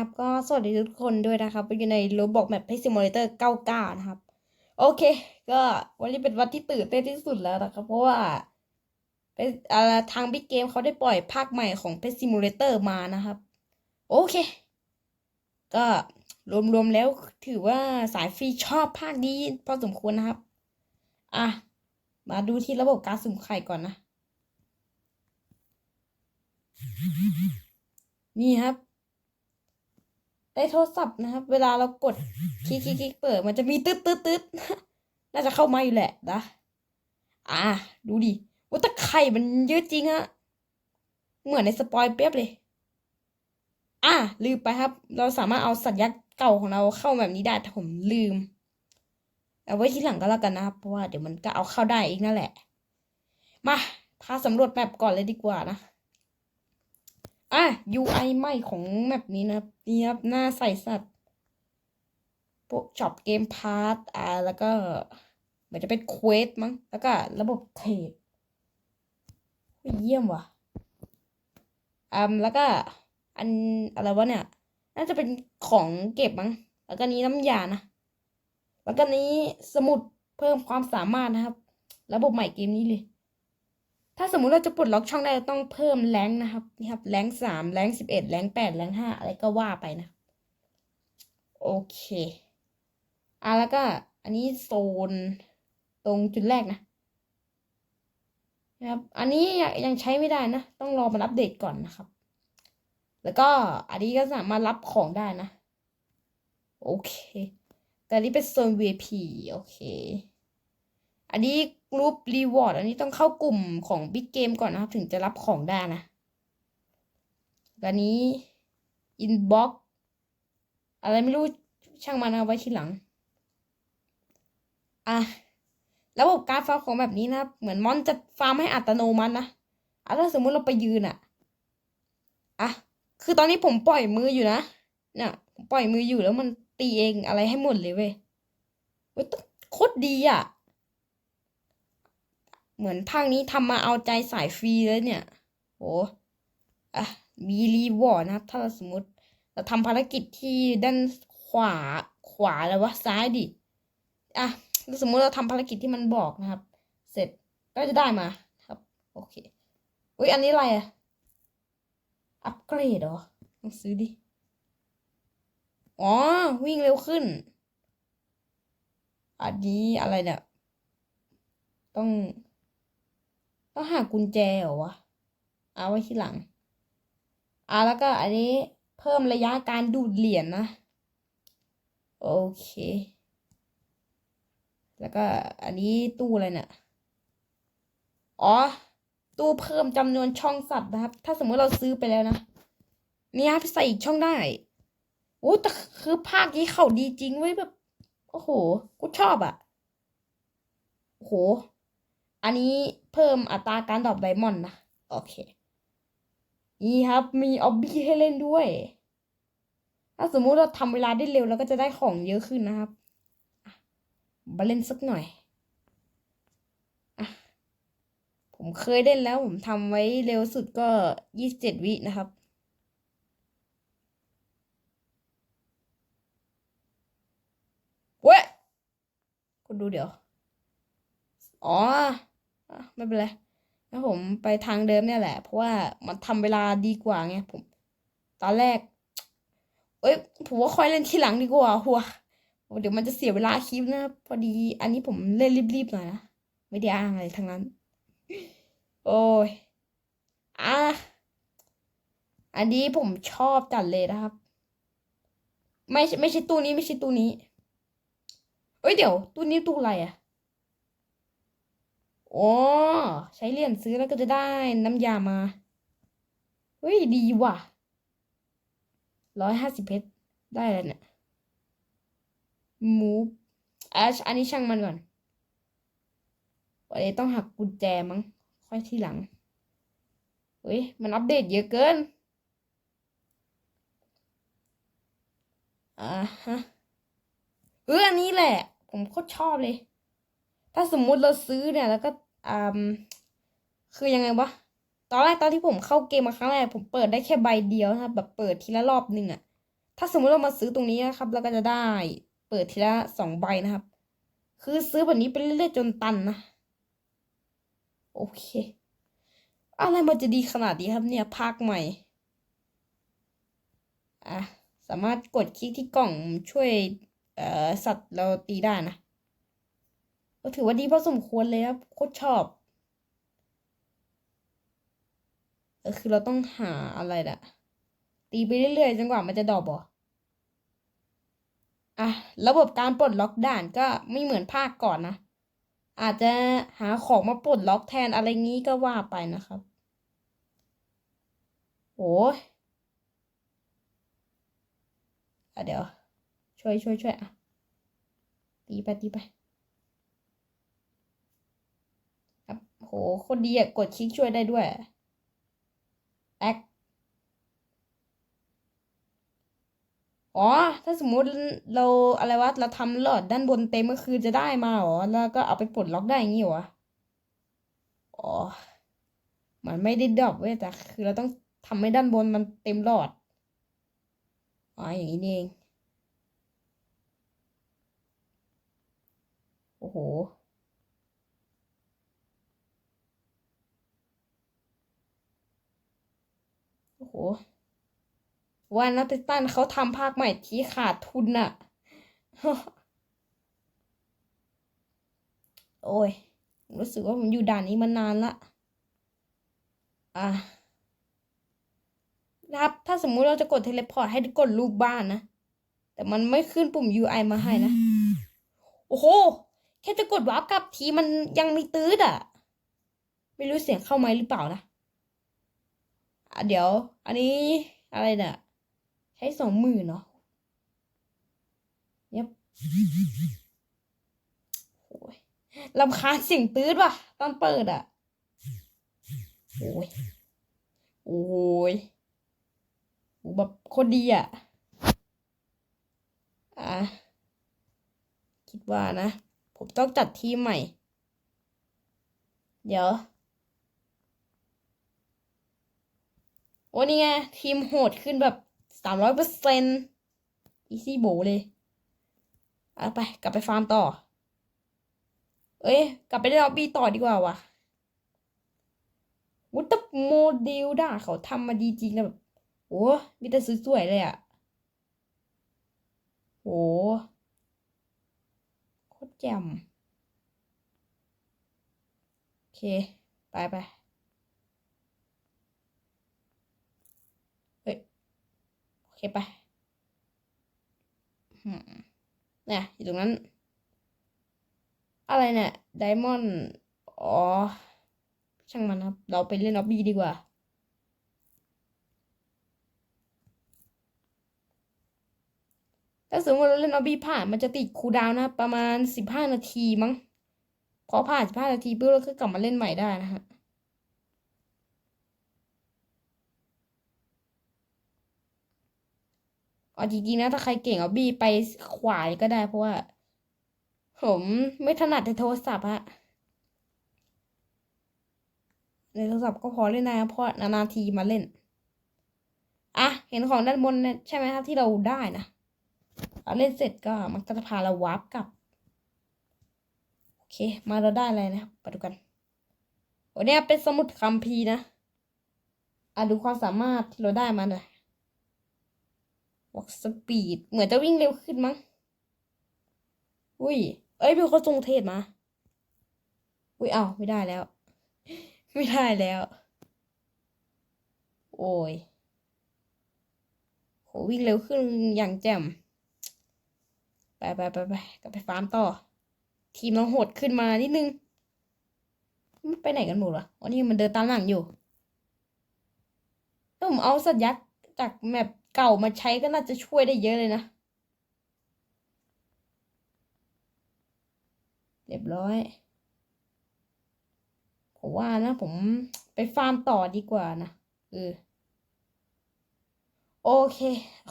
ครับก็สวัสดีทุกคนด้วยนะครับอยู่ในโรบอกแมปเพซิมูเลเตอร์99 นะครับ โอเค ก็วันนี้เป็นวันที่ตื่นเต้นที่สุดแล้วนะครับ เพราะว่าเป็นอ่าทางบิ๊กเกมเขาได้ปล่อยภาคใหม่ของเพซิมูเลเตอร์มานะครับ โอเค ก็รวมๆแล้วถือว่าสายฟรีชอบภาคนี้พอสมควรนะครับ อะ มาดูที่ระบบการสุ่มไข่ก่อนนะ นี่ครับ ในโทรศัพท์นะครับ เวลาเรากดคลิกคลิกคลิกเปิด มันจะมีตึ๊ดตึ๊ดตึ๊ดน่าจะเข้ามาอยู่แหละนะอะดูดิว่าต่ไข่มันเยอะจริงอะเหมือนในสปอยเปียบเลย อะลืมไปครับ เราสามารถเอาสัญญาเก่าของเราเข้าแบบนี้ได้แต่ผมลืม เอาไว้ที่หลังก็แล้วกันนะครับเพราะว่าเดี๋ยวมันก็เอาเข้าได้อีกนั่นแหละ มาพาสำรวจแมปก่อนเลยดีกว่านะ อะ UI ใหม่ของแมปนี้นะครับนี่ครับหน้าใสสัตว์พวกช็อปเกมพาร์ตอ่าแล้วก็เหมือนจะเป็นเควสมั้ง แล้วก็ระบบเทรดเยี่ยมว่ะอ่าแล้วก็อันอะไรวะเนี่ย น่าจะเป็นของเก็บมั้ง แล้วก็นี้น้ำยานะ แล้วก็นี้สมุดเพิ่มความสามารถนะครับ ระบบใหม่เกมนี้เลย ถ้าสมมุติเราจะปลดล็อกช่องได้เราต้องเพิ่มแรงนะครับนี่ครับแรงสามแรงสิบเอ็ดแรงแปดแรงห้าอะไรก็ว่าไปนะ โอเคอะแล้วก็อันนี้โซนตรงจุดแรกนะนะครับ อันนี้ยังใช้ไม่ได้นะ ต้องรอมันอัปเดตก่อนนะครับ แล้วก็อันนี้ก็สามารถรับของได้นะ โอเค แต่อันนี้เป็นโซน VIP โอเค อันนี้ กรุ๊ปรีวอร์ดอันนี้ต้องเข้ากลุ่มของบิ๊กเกมก่อนนะครับ ถึงจะรับของได้นะอันนี้อินบ็อกอะไรไม่รู้ช่างมันเอาไว้ทีหลัง อะ ระบบการฟาร์มของแบบนี้นะครับ เหมือนมอนจะฟาร์มให้อัตโนมัตินะอะถ้าสมมุติเราไปยืนอะ อะ คือตอนนี้ผมปล่อยมืออยู่นะ เนี่ยผมปล่อยมืออยู่แล้วมันตีเองอะไรให้หมดเลยเว้ยเว้ยโคตรดีอะ เหมือนภาคนี้ทำมาเอาใจสายฟรีเลยเนี่ยโหอะมีรีวอร์ดนะครับ ถ้าเราสมมติเราทำภารกิจที่ด้านขวาขวาแล้ววะซ้ายดิอะสมมติเราทำภารกิจที่มันบอกนะครับ เสร็จก็จะได้มาครับ โอเคอุ้ยอันนี้อะไรอะอัปเกรดเหรอต้องซื้อดิอ๋อ วิ่งเร็วขึ้น อันนี้อะไรเนี่ยต้อง ต้องหากุญแจเหรอวะ เอาไว้ที่หลัง อะแล้วก็อันนี้เพิ่มระยะการดูดเหรียญนะโอเค แล้วก็อันนี้ตู้อะไรเนี่ย อ๋อ ตู้เพิ่มจำนวนช่องสัตว์นะครับ ถ้าสมมติเราซื้อไปแล้วนะ นี่ครับใส่อีกช่องได้โอ้แต่คือภาคนี้เขาดีจริงเว้ยแบบ โอ้โห กูชอบอะโอ้โห อันนี้ เพิ่มอัตราการดรอปไดมอนด์นะ โอเค นี่ครับมีออบบี้ให้เล่นด้วย ถ้าสมมุติเราทำเวลาได้เร็วเราก็จะได้ของเยอะขึ้นนะครับมาเล่นสักหน่อยอผมเคยเล่นแล้วผมทำไว้เร็วสุดก็ยี่สิบเจ็ดวินะครับ เว้ยคุณดูเดี๋ยว อ๋อ ไม่เป็นไรแล้วผมไปทางเดิมเนี่ยแหละ เพราะว่ามันทำเวลาดีกว่าไงผม ตอนแรก เอ้ยผมว่าค่อยเล่นทีหลังดีกว่าหัวเดี๋ยวมันจะเสียเวลาคลิปนะพอดี อันนี้ผมเล่นรีบๆหน่อยนะไม่ได้อ้างอะไรทั้งนั้น โอ้ยอะอันนี้ผมชอบจัดเลยนะครับ ไม่ไม่ใช่ตู้นี้ไม่ใช่ตู้นี้เอ้ยเดี๋ยวตู้นี้ตู้อะไรอะ อ๋อ ใช้เหรียญซื้อแล้วก็จะได้น้ำยามา เฮ้ย ดีว่ะร้อยห้าสิบเพชรได้แล้วเนี่ยมูฟอะอันนี้ช่างมันก่อนวันนี้ต้องหักกุญแจมั้ง ค่อยที่หลังเฮ้ย มันอัปเดตเยอะเกิน อ่าฮะเอออันนี้แหละ ผมโคตรชอบเลย ถ้าสมมุติเราซื้อเนี่ยแล้วก็อ่าคือยังไงวะตอนแรกตอนที่ผมเข้าเกมมาครั้งแรกผมเปิดได้แค่ใบเดียวนะครับแบบเปิดทีละรอบหนึ่งอะถ้าสมมติเรามาซื้อตรงนี้นะครับเราก็จะได้เปิดทีละสองใบนะครับ คือซื้อแบบนี้ไปเรื่อยๆจนตันนะโอเค อะไรมันจะดีขนาดนี้ครับเนี่ยภาคใหม่อะสามารถกดคลิกที่กล่องช่วย เอ่อสัตว์เราตีได้นะ ก็ถือว่าดีพอสมควรเลยครับโคตรชอบเออคือเราต้องหาอะไรน่ะตีไปเรื่อยๆจนกว่ามันจะดอปเหรออะ ระบบการปลดล็อกด่านก็ไม่เหมือนภาคก่อนนะ อาจจะหาของมาปลดล็อกแทนอะไรงี้ก็ว่าไปนะครับ โอ้ยอะเดี๋ยว ช่วยช่วยช่วยอะ ตีไปตีไป ครับ โหโคนดีอะกดคลิกช่วยได้ด้วยแอคอ๋อ ถ้าสมมุติเราอะไรวะ เราทำหลอดด้านบนเต็มก็คือจะได้มาหรอ แล้วก็เอาไปปลดล็อกได้อย่างงี้หรอ อ๋อ มันไม่ได้ดรอปเว้ยแต่คือเราต้องทำให้ด้านบนมันเต็มหลอด อ๋อ อย่างนี้เอง โอ้โห โหวันนัตตันเขาทำภาคใหม่ที่ขาดทุนน่ะ โอ้ย รู้สึกว่าผมอยู่ด่านนี้มานานละ อะนะครับถ้าสมมุติเราจะกดเทเลพอร์ตให้กดรูปบ้านนะ แต่มันไม่ขึ้นปุ่ม UI มาให้นะ โอ้โห แค่จะกดวาร์ปกลับทีมันยังมีตื้ดอะ ไม่รู้เสียงเข้าไหมหรือเปล่านะ เดี๋ยว อันนี้อะไรเนี่ยใช้สองหมื่นเนาะเย็บโอ้ยลำคาญเสียงตื้ดว่ะ ตอนเปิดอะ โอ้ย โอ้ยแบบคตรดีอะ อะ คิดว่านะ ผมต้องจัดทีมใหม่ เดี๋ยว โอ้ นี่ไง ทีมโหดขึ้นแบบสามร้อยเปอร์เซ็นต์อีซี่โบเลยเอาไป กลับไปฟาร์มต่อ เอ้ย กลับไปเล่นล็อบบี้ต่อดีกว่าวะวุฒิโมเดลด่าเขาทำมาดีจริงนะแบบ โอ้มีแต่สวยๆเลยอะโอ้โคตรแจ่มโอเค ไปไป เฮ้ย โอ เคไปหืมเนี่ยอยู่ตรงนั้น อะไรเนี่ยไดมอนด์อ๋อ ช่างมันครับ เราไปเล่นล็อบบี้ดีกว่า ถ้าสมมติเราเล่นล็อบบี้ผ่านมันจะติดคูดาวนะ ประมาณสิบห้านาทีมั้ง พอผ่านสิบห้านาทีปุ๊บเราก็กลับมาเล่นใหม่ได้นะฮะ เอาจริงๆนะถ้าใครเก่งเอาบี้ไปขวายก็ได้เพราะว่า ผมไม่ถนัดในโทรศัพท์ฮะในโทรศัพท์ก็พอเล่นได้นะเพราะนานๆทีมาเล่นอะเห็นของด้านบนเนี่ยใช่ไหมครับที่เราได้นะเราเล่นเสร็จก็มันก็จะพาเราวาร์ปกลับโอเค มาเราได้อะไรนะไปดูกันวันนี้เป็นสมุดคัมภีร์นะอะดูความสามารถที่เราได้มาหน่อย วอกสปีด เหมือนจะวิ่งเร็วขึ้นมั้ง อุ้ย เอ้ยพี่เขาทรงเทศมา อุ้ยเอาไม่ได้แล้ว ไม่ได้แล้ว โอ้ยโหวิ่งเร็วขึ้นอย่างแจ่ม ไปไปไปไปกลับไปฟาร์มต่อ ทีมเราโหดขึ้นมานิดนึง มันไปไหนกันหมดวะอ๋อนี่มันเดินตามหลังอยู่ถ้าผมเอาสัตว์ยักษ์จากแมป เก่ามาใช้ก็น่าจะช่วยได้เยอะเลยนะ เรียบร้อย ผมว่านะ ผมไปฟาร์มต่อดีกว่านะเออโอเค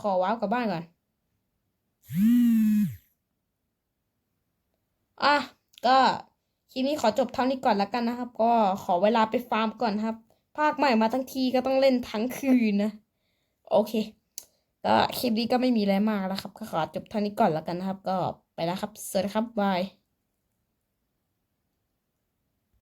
ขอว้าวกลับบ้านก่อน อะ ก็คลิปนี้ขอจบเท่านี้ก่อนแล้วกันนะครับ ก็ขอเวลาไปฟาร์มก่อนครับ ภาคใหม่มาทั้งทีก็ต้องเล่นทั้งคืนนะ โอเค ก็คลิปนี้ก็ไม่มีอะไรมากแล้วครับ ก็ขอจบเท่านี้ก่อนแล้วกันนะครับ ก็ไปแล้วครับ สวัสดีครับบาย